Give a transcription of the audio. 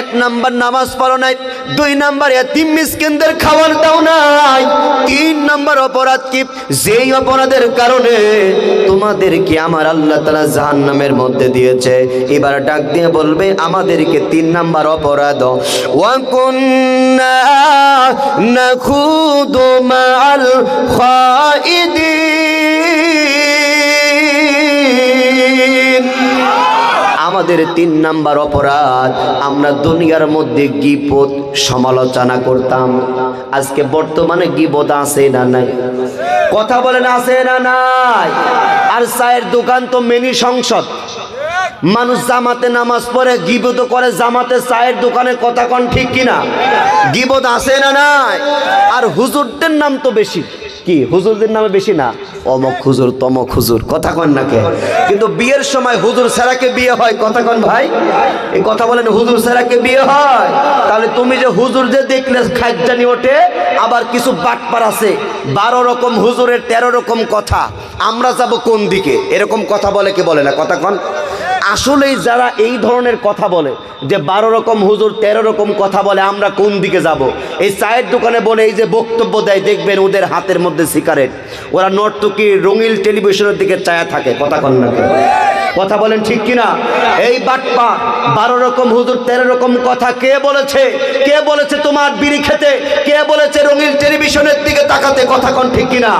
এক নাম্বার নামাজ পড়ো নাই, দুই নাম্বার এতিম মিসকিনদের খাবার দাও নাই, তিন নাম্বার অপরাধ কি? যেই অপরাধের কারণে তোমাদেরকে আমার আল্লাহ তালা জাহান্নামের মধ্যে দিয়েছে। এবার ডাক দিয়ে বলবে, আমাদেরকে তিন নাম্বার অপরাধ। ওয়াকুন্না নাখুদু মাআল খাইদিন আমাদের তিন নাম্বার অপরাধ। আমরা দুনিয়ার মধ্যে গিপত সমালোচনা করতাম। আজকে বর্তমানে গিবত আছে না নাই? কথা বলেন আছে না নাই? আর চায়ের দোকান তো মেনি সংসদ। মানুষ জামাতে নামাজ পড়ে, গিবত করে, জামাতে চায়ের দোকানে কথা কন ঠিক কিনা? গিবত আছে না নাই? আর হুজুরদের নাম তো বেশি। কি? হুজুরদের নামে বেশি না? অমক হুজুর, তমক হুজুর, কথা কন না কে? কিন্তু বিয়ের সময় হুজুর ছাড়াকে বিয়ে হয়? কথা কন ভাই। এই কথা বলেন, হুজুর ছাড়াকে বিয়ে হয়? তাহলে তুমি যে হুজুর যে দেখলে খাদ্যানি ওঠে, আবার কিছু বাটপার আছে। বারো রকম হুজুরের তেরো রকম কথা। আমরা যাব কোন দিকে? এরকম কথা বলে কে বলে না? কথা কন। আসলেই যারা এই ধরনের কথা বলে, যে বারো রকম হুজুর, তেরো রকম কথা বলে, আমরা কোন দিকে যাব? এই চায়ের দোকানে বলে এই যে বক্তব্য দেয়, দেখবেন ওদের হাতের মধ্যে সিগারেট। ওরা নর্তকী রঙিল টেলিভিশনের দিকে চায়া থাকে, কথা কন না কথা বলেন ঠিক কিনা? এই বাটপা, বারো রকম হুজুর, তেরো রকম কথা কে বলেছে? কে বলেছে তোমার বিড়ি খেতে? কে বলেছে রঙিল টেলিভিশনের দিকে তাকাতে? কথা কন ঠিক কিনা?